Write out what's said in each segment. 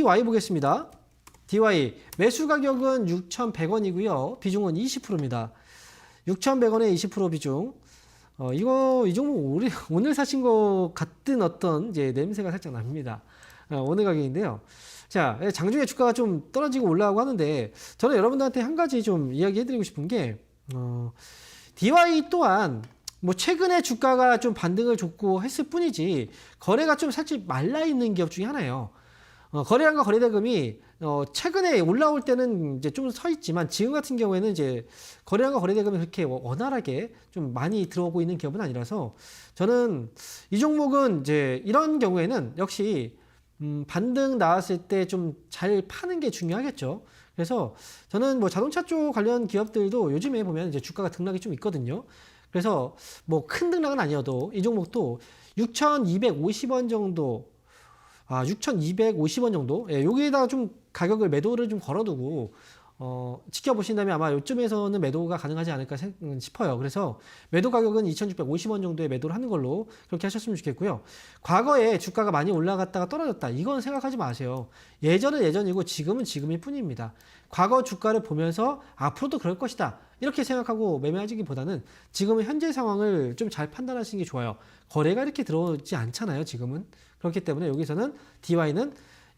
DY 보겠습니다. DY 매수 가격은 6,100원이고요. 비중은 20%입니다. 6,100원에 20% 비중. 어, 이거 이 종목 오늘, 오늘 사신 것 같은 어떤 이제 냄새가 살짝 납니다. 어, 오늘 가격인데요. 자, 장중에 주가가 좀 떨어지고 올라가고 하는데 저는 여러분들한테 한 가지 좀 이야기해드리고 싶은 게 어, DY 또한 뭐 최근에 주가가 좀 반등을 줬고 했을 뿐이지 거래가 좀 살짝 말라 있는 기업 중에 하나예요. 어, 거래량과 거래대금이 어, 최근에 올라올 때는 이제 좀 서 있지만 지금 같은 경우에는 이제 거래량과 거래대금이 그렇게 원활하게 좀 많이 들어오고 있는 기업은 아니라서 저는 이 종목은 이제 이런 경우에는 역시 음, 반등 나왔을 때 좀 잘 파는 게 중요하겠죠. 그래서 저는 뭐 자동차 쪽 관련 기업들도 요즘에 보면 이제 주가가 등락이 좀 있거든요. 그래서 뭐 큰 등락은 아니어도 이 종목도 6,250원 정도 아, 6,250원 정도? 예, 여기에다가 좀 가격을 매도를 좀 걸어두고, 어, 지켜보신다면 아마 이쯤에서는 매도가 가능하지 않을까 생- 음, 싶어요. 그래서 매도 가격은 2,650원 정도에 매도를 하는 걸로 그렇게 하셨으면 좋겠고요. 과거에 주가가 많이 올라갔다가 떨어졌다. 이건 생각하지 마세요. 예전은 예전이고 지금은 지금일 뿐입니다. 과거 주가를 보면서 앞으로도 그럴 것이다. 이렇게 생각하고 매매하시기보다는 지금은 현재 상황을 좀 잘 판단하시는 게 좋아요. 거래가 이렇게 들어오지 않잖아요, 지금은. 그렇기 때문에 여기서는 DY는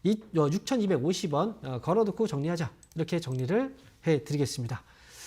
6,250원 걸어두고 정리하자. 이렇게 정리를 해 드리겠습니다.